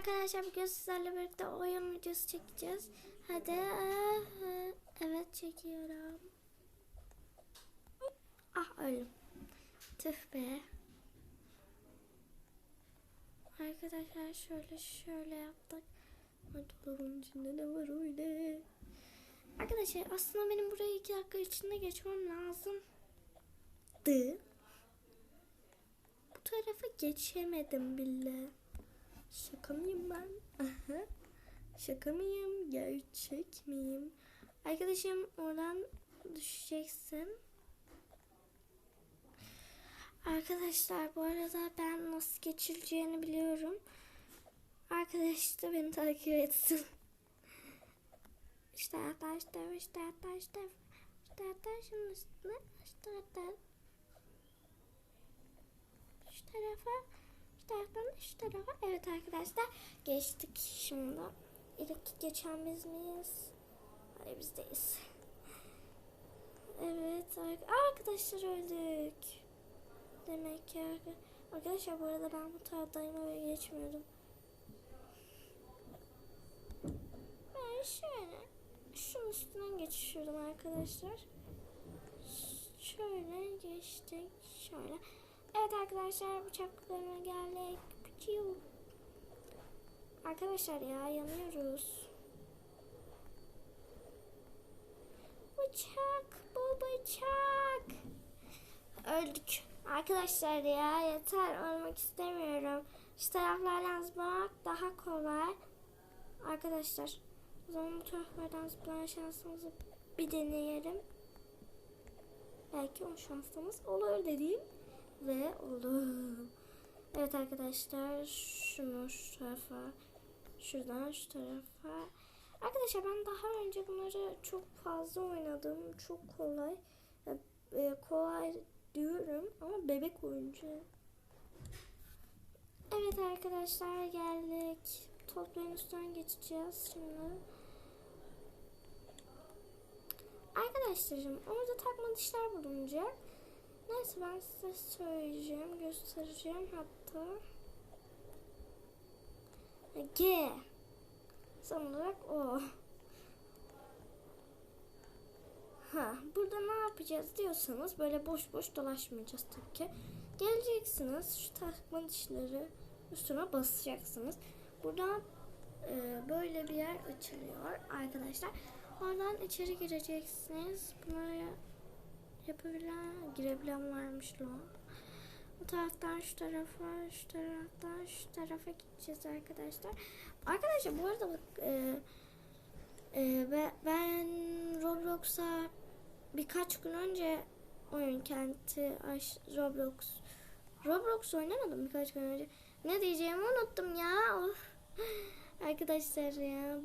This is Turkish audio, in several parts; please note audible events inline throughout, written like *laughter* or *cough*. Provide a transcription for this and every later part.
arkadaşlar bugün sizlerle birlikte oyun videosu çekeceğiz. Hadi. Evet çekiyorum. Ah öldüm. Tüh be. Arkadaşlar şöyle şöyle yaptık. Dolabın içinde ne var öyle? Arkadaşlar aslında benim buraya iki dakika içinde geçmem lazım. Dı. Bu tarafa geçemedim bile. Şaka mıyım ben? Şaka mıyım? Gerçek miyim? Arkadaşım oradan düşeceksin. Arkadaşlar bu arada ben nasıl geçileceğini biliyorum. Arkadaş da beni takip etsin. İşte hatta işte hatta işte şunun üstüne işte hatta şu tarafa tarafa. Evet arkadaşlar geçtik şimdi. İlk geçen biz miyiz? Hayır biz değiliz. Evet ar- arkadaşlar öldük. Demek ki arka- arkadaşlar bu arada ben bu taraftayım öyle geçmiyordum. Ben şöyle şunun üstünden geçişiyordum arkadaşlar. Şöyle geçtik. Şöyle. Evet arkadaşlar bıçaklarına geldik. Pıçıyım. Arkadaşlar ya yanıyoruz. Bıçak bu bıçak. Öldük. Arkadaşlar ya yeter ölmek istemiyorum. Şu taraflardan zıplamak daha kolay. Arkadaşlar o zaman bu taraflardan zıplama şansımızı bir deneyelim. Belki o şansımız olur dediğim ve olur. Evet arkadaşlar şunu şu tarafa şuradan şu tarafa. Arkadaşlar ben daha önce bunları çok fazla oynadım. Çok kolay. E, kolay diyorum ama bebek oyuncu. Evet arkadaşlar geldik. Topların üstünden geçeceğiz şimdi. Arkadaşlarım orada takma dişler bulunacak. Neyse ben size söyleyeceğim, göstereceğim hatta. G. Son olarak o. Ha, burada ne yapacağız diyorsanız böyle boş boş dolaşmayacağız tabii ki. Geleceksiniz şu takma dişleri üstüne basacaksınız. Buradan e, böyle bir yer açılıyor arkadaşlar. Oradan içeri gireceksiniz. Bunları yapabilen, girebilen varmış lan. Bu taraftan şu tarafa, şu taraftan şu tarafa gideceğiz arkadaşlar. Arkadaşlar bu arada bak e, e, ben Roblox'a birkaç gün önce oyun kenti aş, Roblox Roblox oynamadım birkaç gün önce. Ne diyeceğimi unuttum ya. Arkadaşlar ya.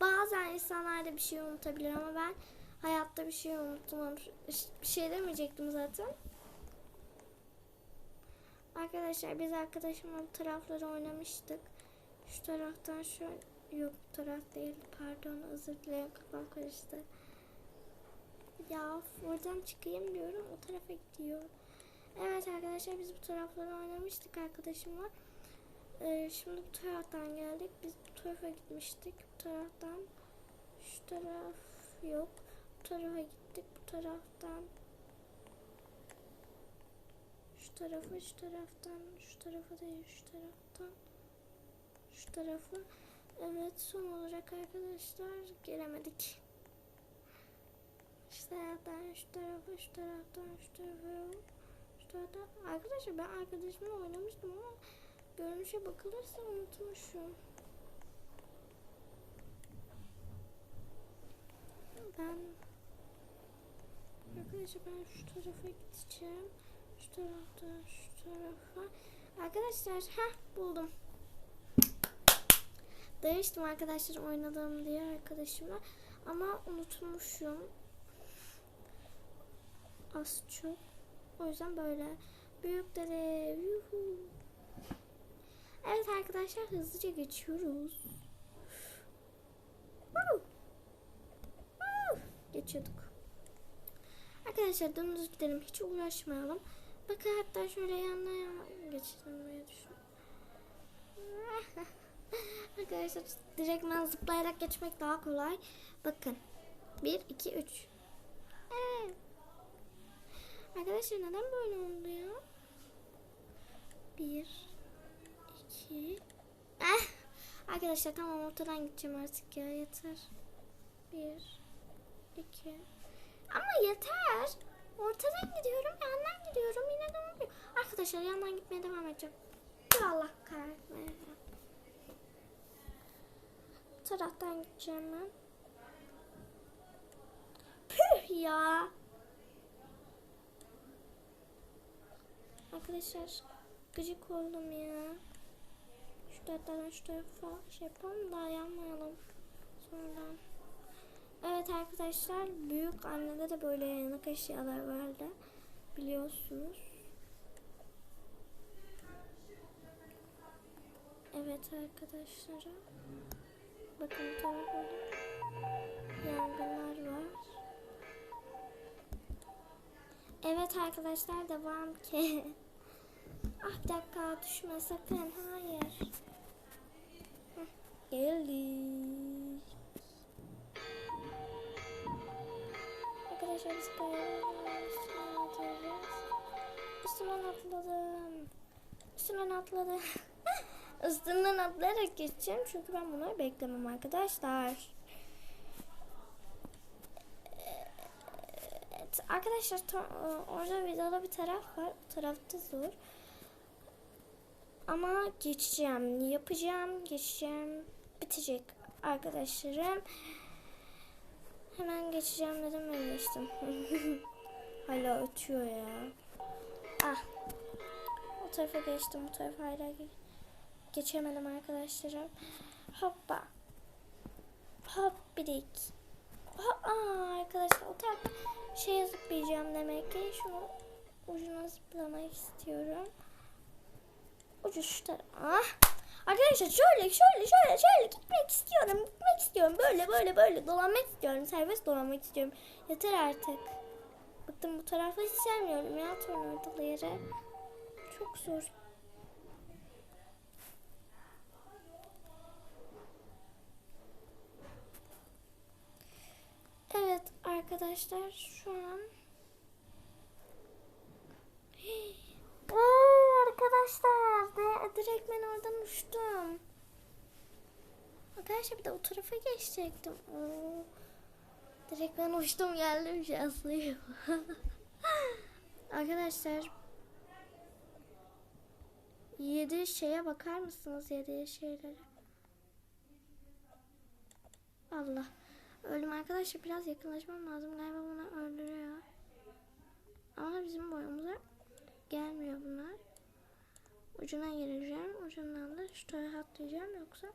Bazen insanlar da bir şey unutabilir ama ben hayatta bir şey unuttum. Bir şey demeyecektim zaten. Arkadaşlar biz arkadaşımla tarafları oynamıştık. Şu taraftan şu yok bu taraf değil pardon özür dilerim kafam karıştı. Ya oradan çıkayım diyorum o tarafa gidiyor. Evet arkadaşlar biz bu tarafları oynamıştık arkadaşımla. Ee, şimdi bu taraftan geldik. Biz bu tarafa gitmiştik. Bu taraftan şu taraf yok. Tarafa gittik. Bu taraftan. Şu tarafa şu taraftan şu tarafa değil şu taraftan. Şu tarafa. Evet son olarak arkadaşlar gelemedik. Şu taraftan şu tarafa şu taraftan şu tarafa şu taraftan arkadaşlar ben arkadaşımla oynamıştım ama görünüşe bakılırsa unutmuşum. Ben arkadaşlar ben şu tarafa gideceğim şu tarafta şu tarafa. Arkadaşlar ha buldum. Demiştim arkadaşlar oynadığım diye arkadaşıma ama unutmuşum. Az çok. O yüzden böyle. Büyük. Yuhu. Evet arkadaşlar hızlıca geçiyoruz. Geçiyorduk. Arkadaşlar dümdüz gidelim. Hiç uğraşmayalım. Bakın hatta şöyle yanına yana geçirmeye düşün. *laughs* arkadaşlar direktmen zıplayarak geçmek daha kolay. Bakın. 1, 2, 3. Evet. Arkadaşlar neden böyle oldu ya? 1, 2. Eh. Arkadaşlar tamam ortadan gideceğim artık ya yeter. 1, 2. Ama yeter. Ortadan gidiyorum, yandan gidiyorum. Yine de olmuyor. Arkadaşlar yandan gitmeye devam edeceğim. Ya Allah kahretmesin. Bu taraftan gideceğim ben. Püh ya. Arkadaşlar gıcık oldum ya. Şu taraftan şu tarafa şey yapalım da yanmayalım. Arkadaşlar büyük annede de böyle yanık eşyalar vardı. Biliyorsunuz. Evet arkadaşlar. Bakın bu tarafa yangınlar var. Evet arkadaşlar devam ki. *laughs* ah dakika düşme sakın. Hayır. Heh, geldik. Kayaların üstünden atlayacağız. Üstünden atladım. Üstünden atladım. *laughs* Üstünden atlayarak geçeceğim çünkü ben bunları beklemem arkadaşlar. Evet, arkadaşlar orada videoda bir taraf var. O tarafta zor. Ama geçeceğim. Yapacağım. Geçeceğim. Bitecek arkadaşlarım. Hemen geçeceğim dedim ve geçtim. *laughs* Hala ötüyor ya. Ah. O tarafa geçtim. Bu tarafa hala ge- geçemedim arkadaşlarım. Hoppa. Hop birik. Aa, arkadaşlar o taraf şeye zıplayacağım demek ki. Şunu ucuna zıplamak istiyorum. Ucu şu taraf. Ah. Arkadaşlar şöyle şöyle şöyle şöyle gitmek istiyorum. Gitmek istiyorum. Böyle böyle böyle dolanmak istiyorum. Serbest dolanmak istiyorum. Yeter artık. Bıktım bu tarafa hiç sevmiyorum ya tornavidalı yere. Çok zor. Evet arkadaşlar şu an *gasps* Oo, arkadaşlar direkt oradan uçtum. Arkadaşlar bir de o tarafa geçecektim. Oo. Direkt ben uçtum geldim şanslıyım. *laughs* arkadaşlar yedi şeye bakar mısınız yedi şeylere? Allah. Öldüm arkadaşlar biraz yakınlaşmam lazım. Galiba bunu öldürüyor. Ama bizim boyumuza gelmiyor bunlar. Ucuna gireceğim. Ucundan da şu tarafa atlayacağım. Yoksa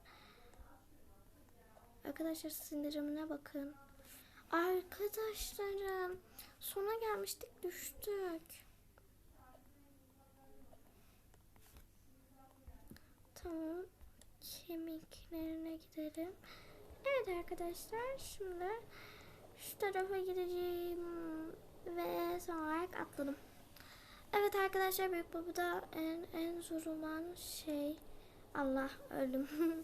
Arkadaşlar sindirimine bakın. Arkadaşlarım sona gelmiştik düştük. Tamam. Kemiklerine gidelim. Evet arkadaşlar şimdi şu tarafa gideceğim ve son olarak atladım. Evet arkadaşlar büyük babada en en zor olan şey Allah öldüm. *laughs*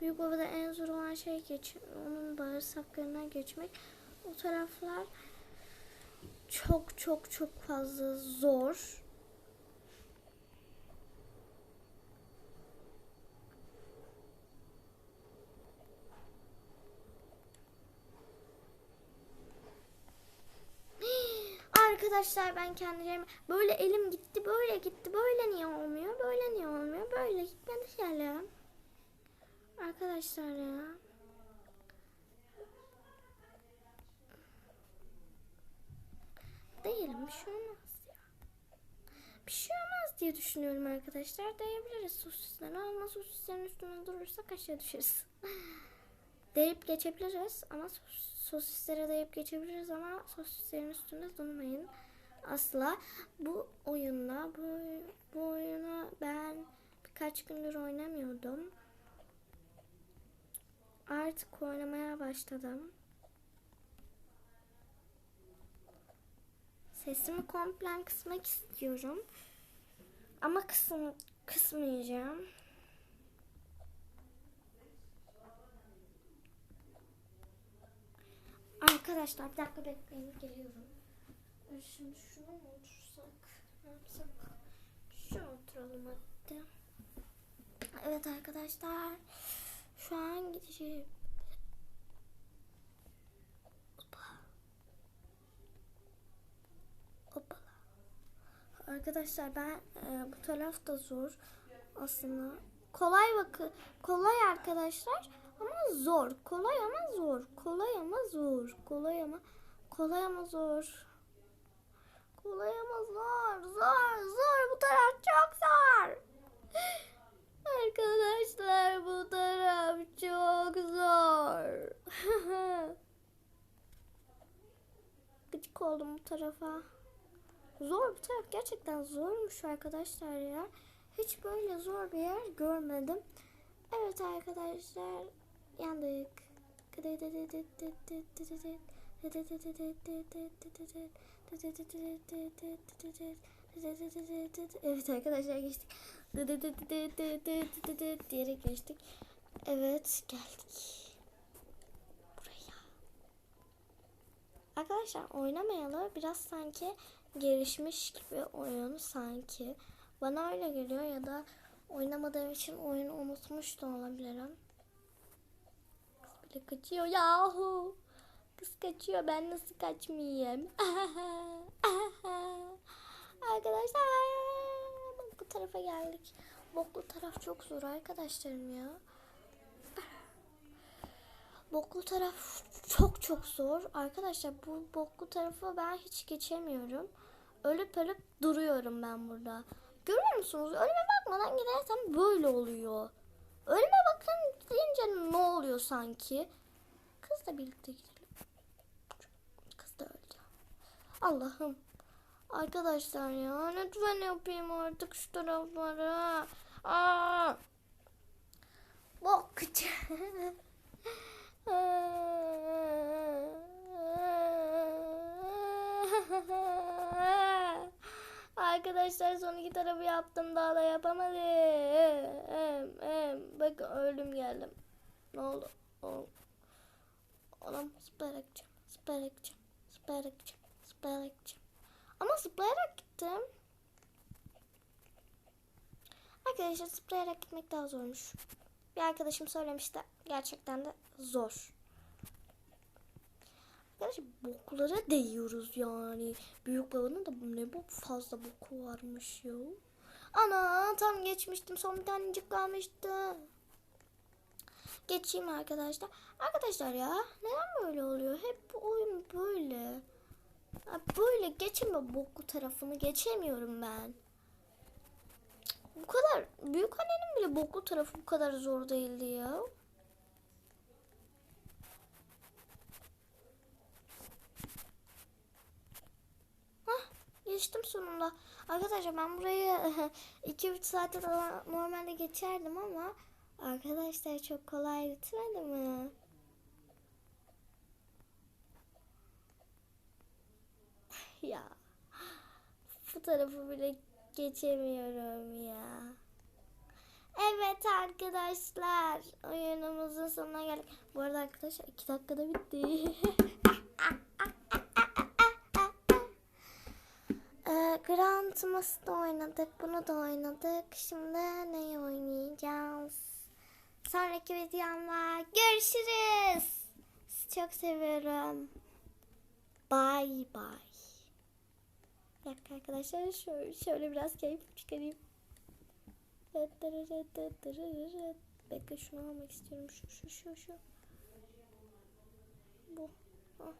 büyük babada en zor olan şey geç onun bağırsaklarına geçmek. O taraflar çok çok çok fazla zor. Arkadaşlar ben kendilerime böyle elim gitti böyle gitti böyle niye olmuyor böyle niye olmuyor böyle gitmedi şeyler. Arkadaşlar ya. Değilim bir şey olmaz ya. Bir şey olmaz diye düşünüyorum arkadaşlar. Değebiliriz sosisleri ama sosislerin üstüne durursak aşağı düşeriz. *laughs* Deyip geçebiliriz ama sos sosislere deyip geçebiliriz ama sosislerin üstünde durmayın. Asla bu oyunda bu, bu oyunu ben birkaç gündür oynamıyordum. Artık oynamaya başladım. Sesimi komple kısmak istiyorum. Ama kısım, kısmayacağım. Arkadaşlar bir dakika bekleyin geliyorum. Ee, Şimdi şunu mu otursak? Ne yapsak? Şunu oturalım hatta. Evet arkadaşlar. Şu an gideceğim. Arkadaşlar ben e, bu taraf da zor aslında. Kolay bakın. Kolay arkadaşlar ama zor. Kolay ama zor. Kolay ama zor. Kolay ama kolay ama zor. Kolay ama zor. Zor zor. Bu taraf çok zor. Arkadaşlar bu taraf çok zor. *laughs* Gıcık oldum bu tarafa. Zor bir taraf gerçekten zormuş arkadaşlar ya. Hiç böyle zor bir yer görmedim. Evet arkadaşlar yandık. Evet arkadaşlar geçtik. diyerek geçtik. Evet geldik. Buraya. Arkadaşlar oynamayalı biraz sanki gelişmiş gibi oyun sanki. Bana öyle geliyor ya da oynamadığım için oyunu unutmuş da olabilirim. Bile kaçıyor yahu. Kız kaçıyor ben nasıl kaçmayayım? *laughs* Arkadaşlar bak bu tarafa geldik. Boklu taraf çok zor arkadaşlarım ya. Boklu taraf çok çok zor. Arkadaşlar bu boklu tarafı ben hiç geçemiyorum. Ölüp ölüp duruyorum ben burada. Görüyor musunuz? Ölüme bakmadan gidersem böyle oluyor. Ölüme bakın deyince ne oluyor sanki? Kızla birlikte gidelim. Kız da öldü. Allah'ım. Arkadaşlar ya lütfen yapayım artık şu tarafları. Aa! Bok. *laughs* Arkadaşlar son iki tarafı yaptım daha da yapamadım. Em, em. Bak öldüm geldim. Ne oldu? Gideceğim. Zıplayarak gideceğim. Zıplayarak gideceğim. Ama zıplayarak gittim. Arkadaşlar zıplayarak gitmek daha zormuş. Bir arkadaşım söylemişti. Gerçekten de zor. Arkadaşlar boklara değiyoruz yani. Büyük babanın da ne bu fazla boku varmış ya. Ana tam geçmiştim. Son bir tanecik kalmıştı. Geçeyim arkadaşlar. Arkadaşlar ya neden böyle oluyor? Hep bu oyun böyle. Ya böyle geçemiyor boklu tarafını geçemiyorum ben. Bu kadar büyük annenin bile boklu tarafı bu kadar zor değildi ya. Geçtim sonunda. Arkadaşlar ben burayı *laughs* 2-3 saatte falan normalde geçerdim ama arkadaşlar çok kolay bitmedi mi? *laughs* ya bu tarafı bile geçemiyorum ya. Evet arkadaşlar oyunumuzun sonuna geldik. Bu arada arkadaşlar 2 dakikada bitti. *laughs* Grand Master'da oynadık. Bunu da oynadık. Şimdi neyi oynayacağız? Sonraki videomda görüşürüz. Sizi çok seviyorum. Bye bye. Bir arkadaşlar şöyle, şöyle biraz keyif çıkarayım. Bekle şunu almak istiyorum. Şu şu şu şu. Bu. Ah.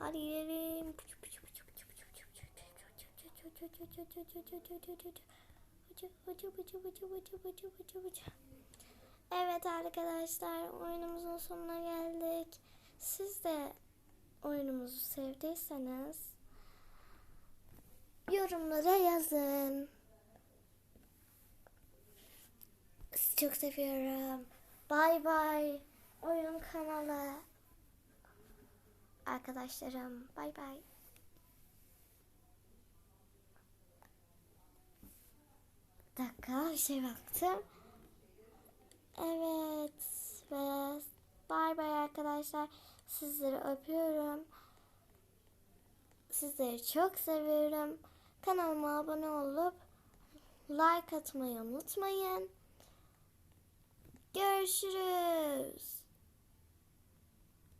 Hadi gidelim. Evet arkadaşlar oyunumuzun sonuna geldik. Siz de oyunumuzu sevdiyseniz yorumlara yazın. Sizi çok seviyorum. Bay bay. Oyun kanalı. Arkadaşlarım. Bay bay. dakika bir şey baktım. Evet ve bay bay arkadaşlar. Sizleri öpüyorum. Sizleri çok seviyorum. Kanalıma abone olup like atmayı unutmayın. Görüşürüz.